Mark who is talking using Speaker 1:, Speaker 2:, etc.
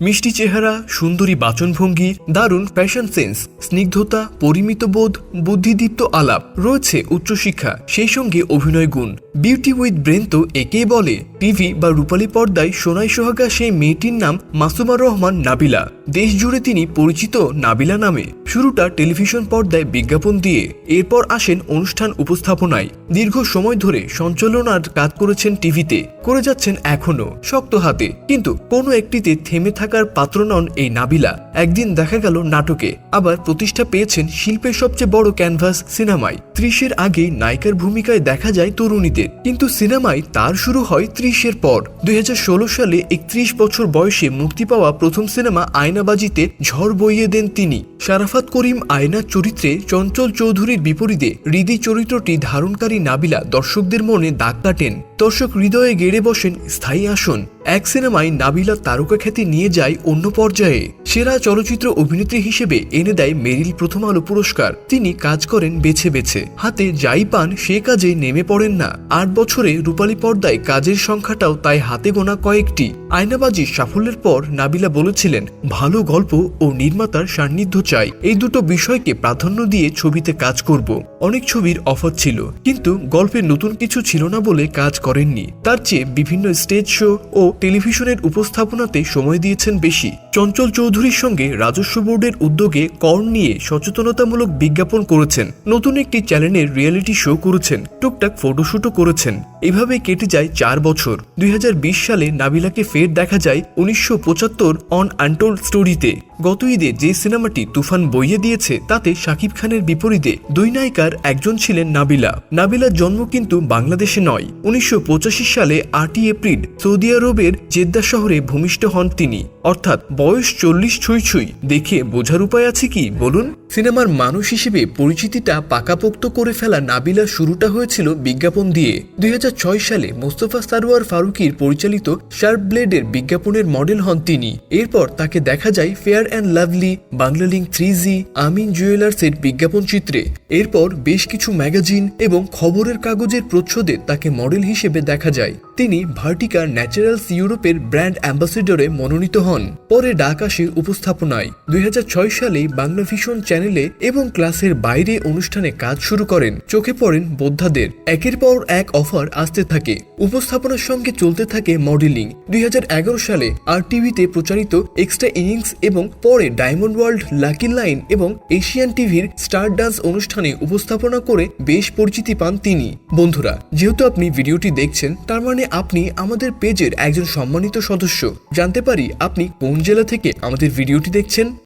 Speaker 1: মিষ্টি চেহারা, সুন্দরী বাচনভঙ্গি, দারুণ ফ্যাশন সেন্স স্নিগ্ধতা, পরিমিত বোধ, বুদ্ধিদীপ্ত আলাপ, রয়েছে উচ্চশিক্ষা, সেই সঙ্গে অভিনয় গুণ। বিউটি উইথ ব্রেন তো একেই বলে। টিভি বা রূপালী পর্দায় সোনাই সোহাগা সেই মেয়েটির নাম মাসুমা রহমান নাবিলা। দেশ জুড়ে তিনি পরিচিত নাবিলা নামে। শুরুটা টেলিভিশন পর্দায় বিজ্ঞাপন দিয়ে। এরপর আসেন অনুষ্ঠান উপস্থাপনায়। দীর্ঘ সময় ধরে সঞ্চালনার কাজ করেছেন টিভিতে করে যাচ্ছেন এখনও, শক্ত হাতে। কিন্তু কোনো একটিতে থেমে থাকার পাত্র নন এই নাবিলা। একদিন দেখা গেল নাটকে। আবার প্রতিষ্ঠা পেয়েছেন শিল্পের সবচেয়ে বড় ক্যানভাস সিনেমায়। ত্রিশের আগে নায়িকার ভূমিকায় দেখা যায় তরুণীদের। কিন্তু সিনেমায় তার শুরু হয় ত্রিশের পর। দুই হাজার ষোলো সালে একত্রিশ বছর বয়সে মুক্তি পাওয়া প্রথম সিনেমা আয়নাবাজিতে ঝড় বইয়ে দেন তিনি। শারাফাত করিম আয়নার চরিত্রে চঞ্চল চৌধুরীর বিপরীতে হৃদি চরিত্রটি ধারণকারী নাবিলা দর্শকদের মনে দাগ কাটেন। দর্শক হৃদয়ে গেড়ে বসেন, স্থায়ী আসন। এক সিনেমায় নাবিলা তারকা খ্যাতি নিয়ে যায় অন্য পর্যায়ে। সেরা চলচ্চিত্র অভিনেত্রী হিসেবে এনে দেয় মেরিল প্রথম আলো পুরস্কার। তিনি কাজ করেন বেছে বেছে। হাতে যাই পান, সে কাজে নেমে পড়েন না। আট বছরে রূপালী পর্দায় কাজের সংখ্যাটাও তাই হাতে গোনা কয়েকটি। আয়নাবাজির সাফল্যের পর নাবিলা বলেছিলেন, ভালো গল্প ও নির্মাতার সান্নিধ্য চাই। এই দুটো বিষয়কে প্রাধান্য দিয়ে ছবিতে কাজ করব। অনেক ছবির অফার ছিল, কিন্তু গল্পে নতুন কিছু ছিল না বলে কাজ করেননি। তার চেয়ে বিভিন্ন স্টেজ শো ও টেলিভিশনের উপস্থাপনাতে সময় দিয়েছেন বেশি। চঞ্চল চৌধুরীর সঙ্গে রাজস্ব বোর্ডের উদ্যোগে কর নিয়ে সচেতনতামূলক বিজ্ঞাপন করেছেন। নতুন একটি চ্যানেলের রিয়েলিটি শো করেছেন। টুকটাক ফটোশুটও করেছেন। এভাবে কেটে যায় চার বছর। দুই হাজার বিশ সালে নাবিলাকে ফের দেখা যায় উনিশশো পঁচাত্তর অন আনটোল্ড স্টোরিতে। গত ঈদে যে সিনেমাটি তুফান বইয়ে দিয়েছে, তাতে শাকিব খানের বিপরীতে দুই নায়িকার একজন ছিলেন নাবিলা। নাবিলার জন্ম কিন্তু বাংলাদেশে নয়। উনিশশো সালে আটই এপ্রিল সৌদি আরবের জেদ্দা শহরে ভূমিষ্ঠ হন তিনি। অর্থাৎ বয়স চল্লিশ ছুঁই ছুঁই। দেখে বোঝার উপায় আছে কি বলুন? সিনেমার মানুষ হিসেবে পরিচিতিটা পাকাপোক্ত করে ফেলা নাবিলা শুরুটা হয়েছিল বিজ্ঞাপন দিয়ে। দুই হাজার ছয় সালে মোস্তফা সারোয়ার ফারুকির পরিচালিত শার্প ব্লেডের বিজ্ঞাপনের মডেল হন তিনি। এরপর তাকে দেখা যায় fair and lovely Banglalink three G, Amin জুয়েলার্সের বিজ্ঞাপন চিত্রে। এরপর বেশ কিছু ম্যাগাজিন এবং খবরের কাগজের প্রচ্ছদে তাকে মডেল হিসেবে দেখা যায়। তিনি ভার্টিকা ন্যাচারালস ইউরোপের ব্র্যান্ড অ্যাম্বাসেডরে মনোনীত হন। পরে ডাক আসে উপস্থাপনায়। দুই হাজার ছয় সালে বাংলা ভিশন চ্যানেলে এবং ক্লাসের বাইরে অনুষ্ঠানে কাজ শুরু করেন। চোখে পড়েন বোদ্ধাদের। একের পর এক অফার আসতে থাকে। উপস্থাপনার সঙ্গে চলতে থাকে মডেলিং দুই হাজার এগারো সালে আর টিভিতে প্রচারিত এক্সট্রা ইনিংস এবং পরে ডায়মন্ড ওয়ার্ল্ড লাকি লাইন এবং এশিয়ান টিভির স্টার ডান্স অনুষ্ঠানে উপস্থাপনা করে বেশ পরিচিতি পান তিনি। বন্ধুরা, যেহেতু আপনি ভিডিওটি দেখছেন, তার মানে আপনি আমাদের পেজের একজন সম্মানিত সদস্য। জানতে পারি আপনি কোন জেলা থেকে আমাদের ভিডিওটি দেখছেন?